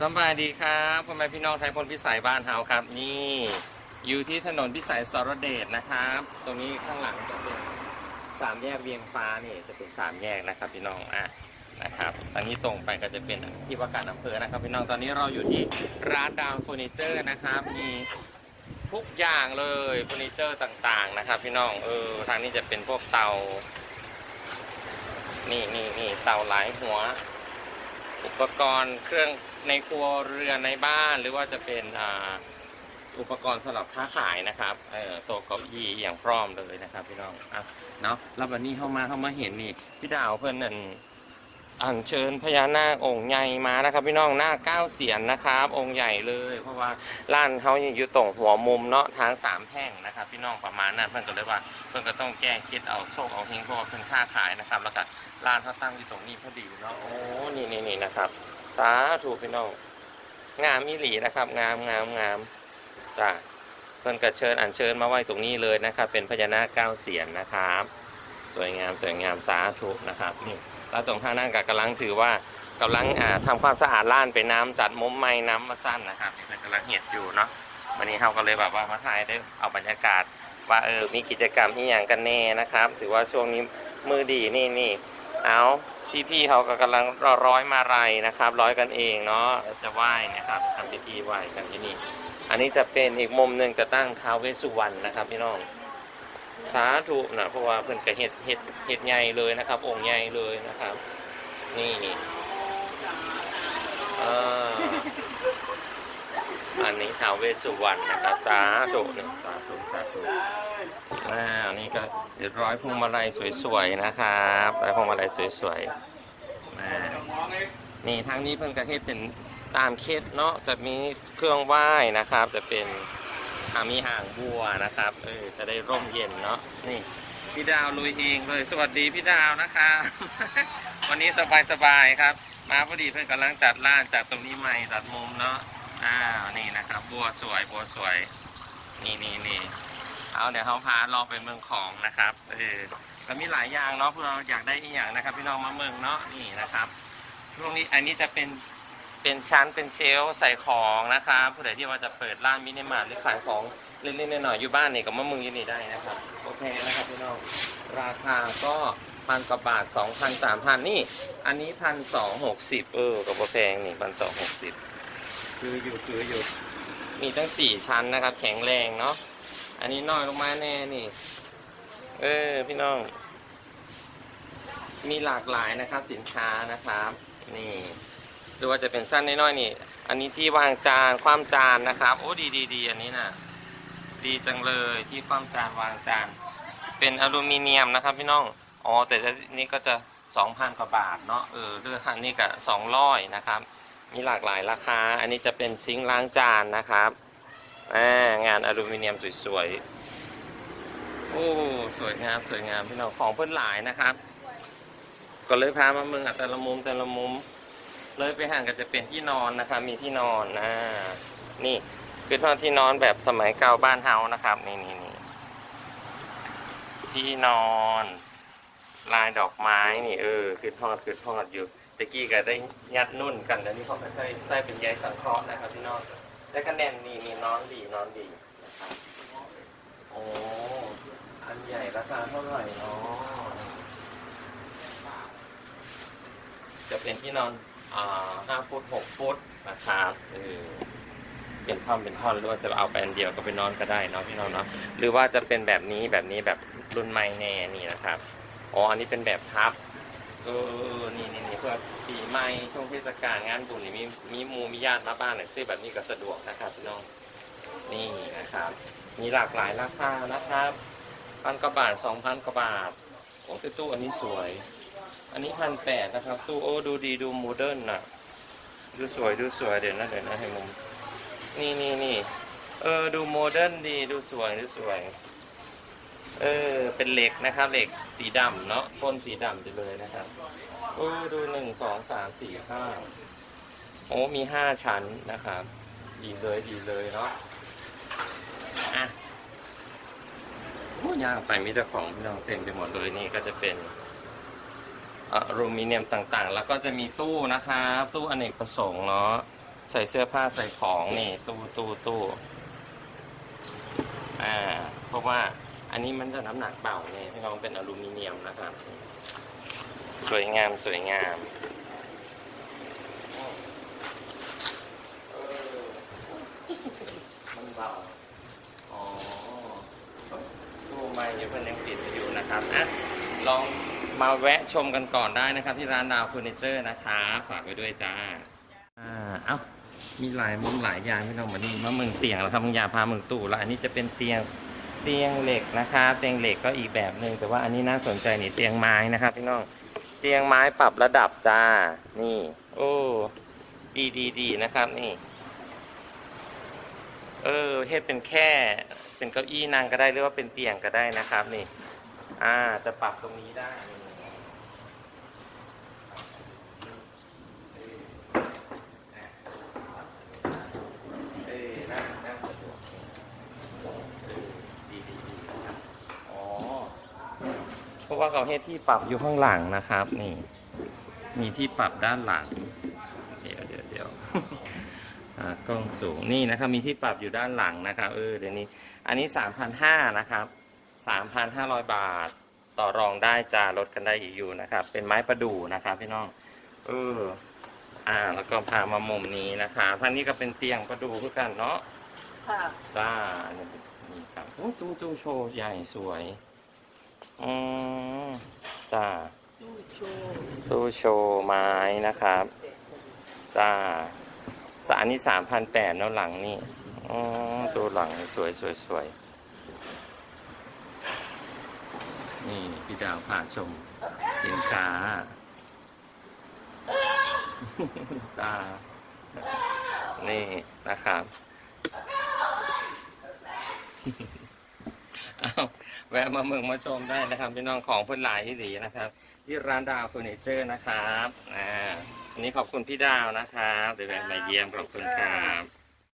สบายดีครับพ่อแม่พี่น้องไทยพลพิสัยบ้านเฮาครับ นี่อยู่ที่ถนนพิสัยสรเดชนะครับ ตรงนี้ข้างหลังจะเป็นสามแยกเวียงฟ้านี่จะเป็นสามแยกนะครับ พี่น้องอะนะครับตอนนี้ตรงไปก็จะเป็นที่ว่าการอำเภอนะครับ พี่น้องตอนนี้เราอยู่ที่ร้านดาวเฟอร์นิเจอร์นะครับมีทุกอย่างเลยเฟอร์นิเจอร์ต่างๆนะครับ พี่น้องเออทางนี้จะเป็นพวกเตา นี่นี่นี่เตาหลายหัว อุปกรณ์เครื่อง ในครัวเรือนในบ้านหรือว่าจะเป็นอ,อุปกรณ์สำหรับค้าขายนะครับเอ่อโต๊ะเก้าอี้อย่างพร้อมเลยนะครับ พี่น้องอะเนาะแล้ววันนี้เข้ามาเข้ามาเห็นนี่พี่ดาวเพื่อนนั่นอัญเชิญพญานาคองค์ใหญ่มานะครับ พี่น้องหน้าเก้าเสียนนะครับ องค์ใหญ่เลย เพราะว่าร้านเขาอยู่ตรงหัวมุมเนาะทางสามแพร่งนะครับ พี่น้องประมาณนั้นเพื่อนก็เลยว่า เพื่อนก็ต้องแก้คิดเอาโชคเอาเฮงเพราะว่าเพื่อนค้าขายนะครับ แล้วก็ร้านเขาตั้งอยู่ตรงนี้พอดีเนาะโอ้นี่นี่นี่นะครับ สาธุพี่น้องงามอีหลีนะครับ งามงามงามจ้าเพิ่นก็เชิญอัญเชิญมาไว้ตรงนี้เลยนะครับ เป็นพญานาคเก้าเสียนนะครับ สวยงามสวยงามสาธุนะครับนี่แล้วตรงข้างหน้าก็กำลังถือว่ากำลังอ่าทำความสะอาดล้านไปน้ำจัดมุมไม้น้ำมาสั้นนะครับเพิ่นกำลังเหียดอยู่เนาะวันนี้เราก็เลยแบบว่ามาถ่ายได้เอาบรรยากาศ ว่าเออมีกิจกรรมที่อย่างกันแน่นะครับ ถือว่าช่วงนี้มือดีนี่นี่เอา พี่ๆเขาก็กำลังรอร้อยมาลัยนะครับ ร้อยกันเองเนาะจะไหว้นะครับทำพิธีไหว้กันที่นี่ อันนี้จะเป็นอีกมุมหนึ่งจะตั้งท้าวเวสสุวรรณนะครับพี่น้องสาธุนะเพราะว่าเพิ่นก็เห็ดเห็ดเห็ดใหญ่เลยนะครับ องค์ใหญ่เลยนะครับ นี่อ่า อันนี้ท้าวเวสสุวรรณนะครับสาธุนะสาธุสาธุอ่านี่ก็เรียบร้อยพวงมาลัยสวยๆนะครับร้อยพวงมาลัยสวยๆนี่ทางนี้เพิ่นก็เฮ็ดเป็นตามเคสเนาะจะมีเครื่องไหว้นะครับ จะเป็นอามีห่างบัวนะครับเออจะได้ร่มเย็นเนาะนี่พี่ดาวลุยเองเลยสวัสดีพี่ดาวนะครับ วันนี้สบายสบายๆครับ มาพอดีเพื่อนกำลังจัดร้านจัดตรงนี้ใหม่ตัดมุมเนาะอ้า ครับบัวสวยบัวสวย นี่นี่นี่เอาเดี๋ยวเขาพาเราไปเมืองของนะครับเออก็มีหลายอย่างเนาะพวกเราอยากได้อีกอย่างนะครับ พี่น้องมาเมืองเนาะนี่นะครับช่วงนี้อันนี้จะเป็นเป็นชั้นเป็นเชลใส่ของนะครับผู้ใดที่ว่าจะเปิดร้านมินิมาร์ทหรือขายของเล็กๆน้อยๆอยู่บ้านนี่ก็มามึงอยี่นี่ได้นะครับโอเคนะครับพี่น้องราคาก็พันกว่าบาทสองพันสามพันนี่ อันนี้พันสองหกสิบเออกับแพงนี่พันสองหกสิบ คืออยู่คืออยู่มีตั้งสี่ชั้นนะครับ แข็งแรงเนาะอันนี้น้อยลงมาแน่นี่ เออพี่น้อง มีหลากหลายนะครับ สินค้านะครับ นี่หรือว่าจะเป็นสั้นน้อยๆนี่ อันนี้ที่วางจานความจานนะครับ โอ้ดีดีดีอันนี้นะดีจังเลยที่ความจานวางจาน เป็นอลูมิเนียมนะครับ พี่น้องอ๋อแต่นี่ก็จะสองพันกว่าบาทเนาะเออเลือกอันนี้ก็สองร้อยนะครับ มีหลากหลายราคา อันนี้จะเป็นซิงค์ล้างจานนะครับงานอลูมิเนียมสวยๆ โอ้ สวยงามสวยงามพี่น้องของเพื่อนหลายนะครับ ก็เลยพามาเมืองอะแต่ละมุมแต่ละมุม เลยไปห่างก็จะเป็นที่นอนนะครับ มีที่นอนอ่านี่คือทอนที่นอนแบบสมัยเก่าบ้านเฮานะครับ นี่นี่นี่ที่นอน ลายดอกไม้นี่เออคือทอดคือทอดอยู่ ตะกี้ก็ได้ยัดนุ่นกันแล้วนี่เขาก็ใช้ใช้เป็นใยสังเคราะห์นะครับพี่น้องแล้วก็แน่นนี่นี่นอนดีนอนดีนะครับโอ้อันใหญ่ราคาเท่าไหร่เนาะจะเป็นที่นอนอ่าห้าฟุตหกฟุตนะครับเออเป็นท่อนเป็นท่อนหรือว่าจะเอาไปอันเดียวก็ไปนอนก็ได้เนาะพี่น้องเนาะหรือว่าจะเป็นแบบนี้แบบนี้แบบรุ่นใหม่แน่นี่นะครับอ๋ออันนี้เป็นแบบพับ เออนี่นี่นี่เพื่อปีใหม่ช่วงเทศกาลงานบุญนี่มีมีหมูมีญาติมาบ้านหน่อยซื้อแบบนี้ก็สะดวกนะครับพี่น้องนี่นะครับ มีหลากหลายราคานะครับพันกว่าบาทสองพันกว่าบาทโอ้ตู้อันนี้สวย อันนี้พันแปดนะครับ ตู้โอ้ดูดีดูโมเดิร์นน่ะ ดูสวยดูสวยเดี๋ยวนะเดี๋ยวนะให้มุมนี่นี่นี่เออดูโมเดิร์นดีดูสวยดูสวย เออ เป็นเหล็กนะครับ เหล็กสีดำเนาะพ่นสีดำไปเลยนะครับโอ้ดูหนึ่งสองสามสี่ห้าโอ้มีห้าชั้นนะครับ ดีเลยดีเลยเนาะอะโอ้ยากไปมีแต่ของพี่น้องเต็มไปหมดเลยนี่ก็จะเป็นอลูมิเนียมต่างๆ แล้วก็จะมีตู้นะครับตู้อเนกประสงค์เนาะใส่เสื้อผ้าใส่ของนี่ ตู้ตู้ตู้อ่าเพราะว่า อันนี้มันจะน้ำหนักเบาเนี่ยพี่น้องเป็นอลูมิเนียมนะครับ สวยงามสวยงามมันเบาอ๋อตู้ไม้ยังเป็นยังปิดอยู่นะครับอะลองมาแวะชมกันก่อนได้นะครับ ที่ร้านดาวเฟอร์นิเจอร์นะคะ ฝากไว้ด้วยจ้าอ่าเอ้ามีหลายมุมหลายอย่างพี่น้องวันนี้มาเมืองเตียงแล้วครับมึงอยาพาเมืองตู่แล้วอันนี้จะเป็นเตียง เตียงเหล็กนะคะ เตียงเหล็กก็อีกแบบหนึ่งแต่ว่าอันนี้น่าสนใจนี่เตียงไม้นะครับพี่น้อง เตียงไม้ปรับระดับจ้า นี่ โอ้ ดีดีดีนะครับนี่ เออเฮ็ดเป็นแค่เป็นเก้าอี้นั่งก็ได้หรือว่าเป็นเตียงก็ได้นะครับนี่ อ่าจะปรับตรงนี้ได้ เออนั่งนั่งสะดวกเออดีดีดีนะครับ อ๋อ เพราะว่าเขาให้ที่ปรับอยู่ข้างหลังนะครับ นี่ มีที่ปรับด้านหลัง เดี๋ยวเดี๋ยวเดี๋ยวอ่ากล้องสูงนี่นะครับ มีที่ปรับอยู่ด้านหลังนะครับเออเดี๋ยวนี้ อันนี้สามพันห้านะครับสามพันห้าร้อยบาท ต่อรองได้จ้าลดกันได้อีกอยู่นะครับ เป็นไม้ประดู่นะครับ พี่น้อง เออ อ่า แล้วก็พามามุมนี้นะคะท่านนี้ก็เป็นเตียงประดูคือกันเนาะค่ะจ้านี่นี่ครับโอ้ตู้ตู้โชว์ใหญ่สวย อืมจ้าตู้โชว์ไม้นะครับ จ้าสารนี่สามพันแปดเนาะหลังนี่อ๋อตัวหลังสวยสวยสวยนี่พี่ดาวผ่านชมสินค้าตา นี่นะครับ อาแวะมาเมืองมาชมได้นะครับพี่น้องของเพื่อนหลายที่ดีนะครับ ที่ร้านดาวเฟอร์นิเจอร์นะครับอ่าวันนี้ขอบคุณพี่ดาวนะครับเดี๋ยวแวะมาเยี่ยมขอบคุณครับ